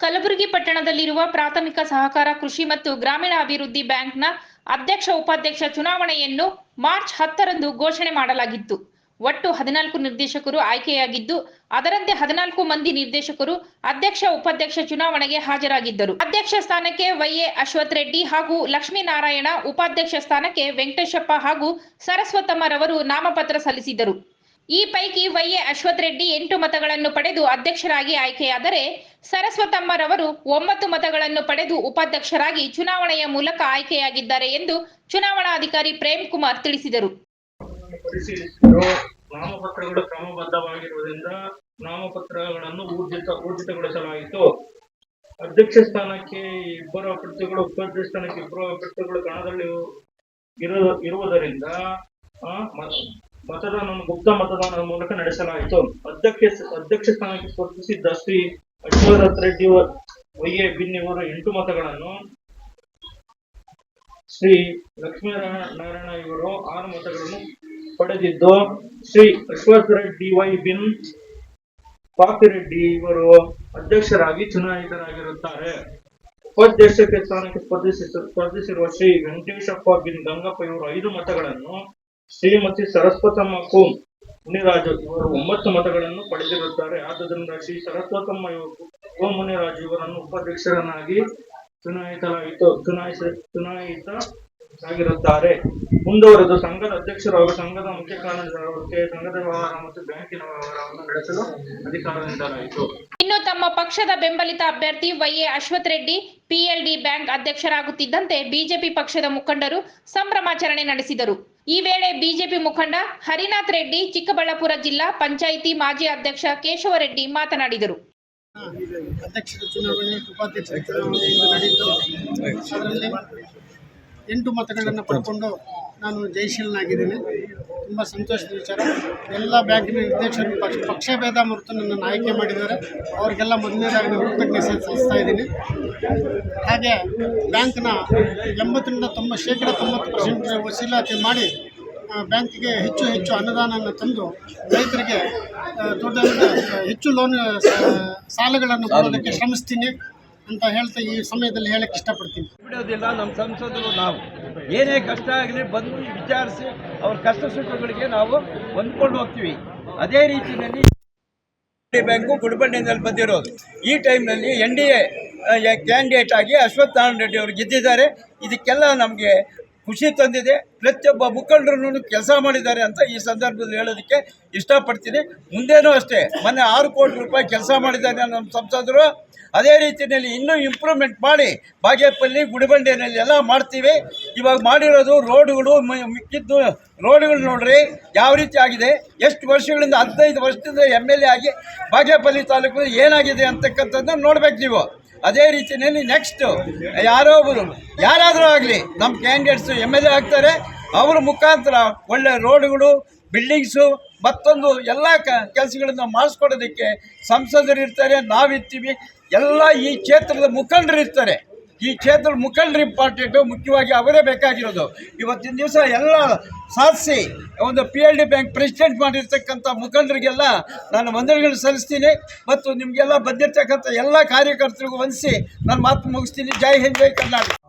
ಕಲಬುರಗಿ ಪಟ್ಟಣದಲ್ಲಿರುವ ಪ್ರಾಥಮಿಕ ಸಹಕಾರ ಕೃಷಿ ಮತ್ತು ಗ್ರಾಮೀಣ ಅಭಿವೃದ್ಧಿ ಬ್ಯಾಂಕ್ನ ಅಧ್ಯಕ್ಷ ಉಪಾಧ್ಯಕ್ಷ ಚುನಾವಣೆಯನ್ನು ಮಾರ್ಚ್ ಹತ್ತರಂದು ಘೋಷಣೆ ಮಾಡಲಾಗಿತ್ತು. ಒಟ್ಟು ಹದಿನಾಲ್ಕು ನಿರ್ದೇಶಕರು ಆಯ್ಕೆಯಾಗಿದ್ದು, ಅದರಂತೆ ಹದಿನಾಲ್ಕು ಮಂದಿ ನಿರ್ದೇಶಕರು ಅಧ್ಯಕ್ಷ ಉಪಾಧ್ಯಕ್ಷ ಚುನಾವಣೆಗೆ ಹಾಜರಾಗಿದ್ದರು. ಅಧ್ಯಕ್ಷ ಸ್ಥಾನಕ್ಕೆ ವೈಎ ಅಶ್ವಥ್ ರೆಡ್ಡಿ ಹಾಗೂ ಲಕ್ಷ್ಮೀನಾರಾಯಣ, ಉಪಾಧ್ಯಕ್ಷ ಸ್ಥಾನಕ್ಕೆ ವೆಂಕಟೇಶಪ್ಪ ಹಾಗೂ ಸರಸ್ವತಮ್ಮರವರು ನಾಮಪತ್ರ ಸಲ್ಲಿಸಿದರು ಈ ಪೈಕಿ ವೈಎ ಅಶ್ವಥ್ ರೆಡ್ಡಿ ಎಂಟು ಮತಗಳನ್ನು ಪಡೆದು ಅಧ್ಯಕ್ಷರಾಗಿ ಆಯ್ಕೆಯಾದರೆ ಸರಸ್ವತಮ್ಮರವರು ಒಂಬತ್ತು ಮತಗಳನ್ನು ಪಡೆದು ಉಪಾಧ್ಯಕ್ಷರಾಗಿ ಚುನಾವಣೆಯ ಮೂಲಕ ಆಯ್ಕೆಯಾಗಿದ್ದಾರೆ ಎಂದು ಚುನಾವಣಾಧಿಕಾರಿ ಪ್ರೇಮ್ ಕುಮಾರ್ ತಿಳಿಸಿದರು. ನಾಮಪತ್ರಗಳು ಕ್ರಮಬದ್ಧವಾಗಿರುವುದರಿಂದ ನಾಮಪತ್ರಗಳನ್ನು ಊರ್ಜಿತ, ಊರ್ಜಿತಗೊಳಿಸಲಾಯಿತು. ಅಧ್ಯಕ್ಷ ಸ್ಥಾನಕ್ಕೆ ಇಬ್ಬರು ಅಭ್ಯರ್ಥಿಗಳು, ಉಪಾಧ್ಯಕ್ಷ ಸ್ಥಾನಕ್ಕೆ ಇಬ್ಬರು ಅಭ್ಯರ್ಥಿಗಳು ಕಣದಲ್ಲಿ ಇರು, ಇರುವುದರಿಂದ ಮತದಾನವನ್ನು, ಗುಪ್ತ ಮತದಾನದ ಮೂಲಕ ನಡೆಸಲಾಯಿತು. ಅಧ್ಯಕ್ಷ ಅಧ್ಯಕ್ಷ ಸ್ಥಾನಕ್ಕೆ ಸ್ಪರ್ಧಿಸಿದ್ದ ಶ್ರೀ ಅಶ್ವರಥ್ ರೆಡ್ಡಿ ವೈಎ ಬಿನ್ ಇವರು ಎಂಟು ಮತಗಳನ್ನು ಶ್ರೀ ಲಕ್ಷ್ಮೀನಾರಾಯಣ ಇವರು ಆರು ಮತಗಳನ್ನು ಪಡೆದಿದ್ದು, ಶ್ರೀ ಅಶ್ವಥ್ ರೆಡ್ಡಿ, ವೈ ಬಿನ್ ಪಾಪಿರೆಡ್ಡಿ ಇವರು ಅಧ್ಯಕ್ಷರಾಗಿ ಚುನಾಯಿತರಾಗಿರುತ್ತಾರೆ. ಉಪಾಧ್ಯಕ್ಷಕ್ಕೆ ಸ್ಥಾನಕ್ಕೆ ಸ್ಪರ್ಧಿಸಿ ಸ್ಪರ್ಧಿಸಿರುವ ಶ್ರೀ ವೆಂಕಟೇಶಪ್ಪ ಬಿನ್ ಗಂಗಪ್ಪ ಇವರು ಐದು ಮತಗಳನ್ನು ಶ್ರೀಮತಿ ಸರಸ್ವತಮ್ಮ ಕೋಮ್ ಮುನಿರಾಜು ಇವರು ಒಂಬತ್ತು ಮತಗಳನ್ನು ಪಡೆದಿರುತ್ತಾರೆ. ಆದ್ದರಿಂದ ಶ್ರೀ ಸರಸ್ವತಮ್ಮ ಇವರು ಮುನಿರಾಜು ಇವರನ್ನು ಉಪಾಧ್ಯಕ್ಷರನ್ನಾಗಿ ಚುನಾಯಿತರಾಯಿತು ಚುನಾಯಿಸ, ಚುನಾಯಿತರಾಗಿರುತ್ತಾರೆ. ಮುಂದುವರೆದು ಸಂಘದ ಅಧ್ಯಕ್ಷರು ಹಾಗೂ ಸಂಘದ ಮುಖ್ಯ ಕಾರ್ಯದರ್ಶಿ ಸಂಘದ ವ್ಯವಹಾರ ಮತ್ತು ಬ್ಯಾಂಕಿನ ವ್ಯವಹಾರವನ್ನು ನಡೆಸಲು ಅಧಿಕಾರ ನೀಡಲಾಯಿತು. ಇನ್ನು ತಮ್ಮ ಪಕ್ಷದ ಬೆಂಬಲಿತ ಅಭ್ಯರ್ಥಿ Y A Ashwath Reddy, PLD bank ಅಧ್ಯಕ್ಷರಾಗುತ್ತಿದ್ದಂತೆ BJP ಪಕ್ಷದ ಮುಖಂಡರು ಸಂಭ್ರಮಾಚರಣೆ ನಡೆಸಿದರು. ಈ ವೇಳೆ ಬಿಜೆಪಿ ಮುಖಂಡ ಹರಿನಾಥ್ ರೆಡ್ಡಿ ಚಿಕ್ಕಬಳ್ಳಾಪುರ ಜಿಲ್ಲಾ ಪಂಚಾಯಿತಿ ಮಾಜಿ ಅಧ್ಯಕ್ಷ ಕೇಶವರೆಡ್ಡಿ ಮಾತನಾಡಿದರು. ಎಂಟು ಮತಗಳನ್ನು ಪಡ್ಕೊಂಡು ನಾನು ಜಯಶೀಲನಾಗಿದ್ದೀನಿ. ತುಂಬ ಸಂತೋಷದ ವಿಚಾರ. ಎಲ್ಲ ಬ್ಯಾಂಕಿನ ನಿರ್ದೇಶಕರು ಪಕ್ಷ ಪಕ್ಷಭೇದ ಮರೆತು ನನ್ನನ್ನು ಆಯ್ಕೆ ಮಾಡಿದ್ದಾರೆ. ಅವರಿಗೆಲ್ಲ ಮೊದಲನೇದಾಗಿ ನಾನು ಕೃತಜ್ಞತೆ ಸಲ್ಲಿಸ್ತಾ ಇದ್ದೀನಿ. ಹಾಗೆ ಬ್ಯಾಂಕ್ನ ಎಂಬತ್ತರಿಂದ ತೊಂಬತ್ತು ಶೇಕಡ ತೊಂಬತ್ತು ಪರ್ಸೆಂಟ್ ವಸೀಲಾತಿ ಮಾಡಿ ಬ್ಯಾಂಕಿಗೆ ಹೆಚ್ಚು ಹೆಚ್ಚು ಅನುದಾನವನ್ನು ತಂದು ರೈತರಿಗೆ ದೊಡ್ಡ ದೊಡ್ಡ ಹೆಚ್ಚು ಲೋನ್ ಸಾಲಗಳನ್ನು ಕೊಡೋದಕ್ಕೆ ಶ್ರಮಿಸ್ತೀನಿ. ಅಂತ ಹೇಳ್ತಾ ಈ ಸಮಯದಲ್ಲಿ ಹೇಳಕ್ಕೆ ಇಷ್ಟಪಡ್ತೀನಿ. ಬಿಡೋದಿಲ್ಲ ನಮ್ಮ ಸಂಸದರು ನಾವು. ಏನೇ ಕಷ್ಟ ಆಗಲಿ ಬಂದು ವಿಚಾರಿಸಿ ಅವ್ರ ಕಷ್ಟ ಸುಖಗಳಿಗೆ ನಾವು ಹೊಂದ್ಕೊಂಡು ಹೋಗ್ತೀವಿ. ಅದೇ ರೀತಿಯಲ್ಲಿ ಬ್ಯಾಂಕು ಗುಡಿಬಂಡೆಯಲ್ಲಿ ಬಂದಿರೋದು. ಈ ಟೈಮ್ನಲ್ಲಿ ಎನ್ ಡಿ ಎ ಕ್ಯಾಂಡಿಡೇಟ್ ಆಗಿ ಅಶ್ವತ್ಥ ನಾರಾಯಣ ರೆಡ್ಡಿ ಅವರು ಗೆದ್ದಿದ್ದಾರೆ. ಇದಕ್ಕೆಲ್ಲ ನಮಗೆ ಖುಷಿ ತಂದಿದೆ. ಪ್ರತಿಯೊಬ್ಬ ಮುಖಂಡರು ಕೆಲಸ ಮಾಡಿದ್ದಾರೆ ಅಂತ ಈ ಸಂದರ್ಭದಲ್ಲಿ ಹೇಳೋದಕ್ಕೆ ಇಷ್ಟಪಡ್ತೀನಿ. ಮುಂದೇನೂ ಅಷ್ಟೇ, ಮೊನ್ನೆ ಆರು ಕೋಟಿ ರೂಪಾಯಿ ಕೆಲಸ ಮಾಡಿದ್ದಾರೆ ನಮ್ಮ ಸಂಸದರು. ಅದೇ ರೀತಿಯಲ್ಲಿ ಇನ್ನೂ ಇಂಪ್ರೂವ್ಮೆಂಟ್ ಮಾಡಿ ಬಾಗೇಪಲ್ಲಿ ಗುಡಿಬಂಡೆಯಲ್ಲಿ ಎಲ್ಲ ಮಾಡ್ತೀವಿ. ಇವಾಗ ಮಾಡಿರೋದು ರೋಡ್ಗಳು ಮಿಕ್ಕಿದ್ದು ರೋಡ್ಗಳು ನೋಡ್ರಿ, ಯಾವ ರೀತಿ ಆಗಿದೆ. ಎಷ್ಟು ವರ್ಷಗಳಿಂದ ಹದಿನೈದು ವರ್ಷದಿಂದ ಎಂ ಆಗಿ ಬಾಗೇಪಲ್ಲಿ ತಾಲೂಕು ಏನಾಗಿದೆ ಅಂತಕ್ಕಂಥದ್ದನ್ನ ನೋಡ್ಬೇಕು ನೀವು. ಅದೇ ರೀತಿಯಲ್ಲಿ ನೆಕ್ಸ್ಟ್ ಯಾರೋ ಒಬ್ಬರು ಯಾರಾದರೂ ಆಗಲಿ ನಮ್ಮ ಕ್ಯಾಂಡಿಡೇಟ್ಸು ಎಂ ಎಲ್ ಎ ಆಗ್ತಾರೆ, ಅವ್ರ ಮುಖಾಂತರ ಒಳ್ಳೆ ರೋಡ್ಗಳು ಬಿಲ್ಡಿಂಗ್ಸು ಮತ್ತೊಂದು ಎಲ್ಲ ಕ, ಕೆಲಸಗಳನ್ನು ಮಾಡಿಸ್ಕೊಡೋದಕ್ಕೆ ಸಂಸದರು ಇರ್ತಾರೆ, ನಾವಿರ್ತೀವಿ, ಎಲ್ಲ ಈ ಕ್ಷೇತ್ರದ ಮುಖಂಡರು ಇರ್ತಾರೆ. ಈ ಕ್ಷೇತ್ರದ ಮುಖಂಡರು ಇಂಪಾರ್ಟೆಂಟು, ಮುಖ್ಯವಾಗಿ ಅವರೇ ಬೇಕಾಗಿರೋದು. ಇವತ್ತಿನ ದಿವಸ ಎಲ್ಲ ಸಾಧಿಸಿ ಒಂದು P L D bank president ಮಾಡಿರ್ತಕ್ಕಂಥ ಮುಖಂಡರಿಗೆಲ್ಲ ನಾನು ವಂದನೆಗಳು ಸಲ್ಲಿಸ್ತೀನಿ ಮತ್ತು ನಿಮಗೆಲ್ಲ ಬಂದಿರತಕ್ಕಂಥ ಎಲ್ಲ ಕಾರ್ಯಕರ್ತರಿಗೂ ವಂದಿಸಿ ನಾನು ಮಾತು ಮುಗಿಸ್ತೀನಿ. ಜೈ ಹಿಂದ್, ಜೈ ಕರ್ನಾಟಕ.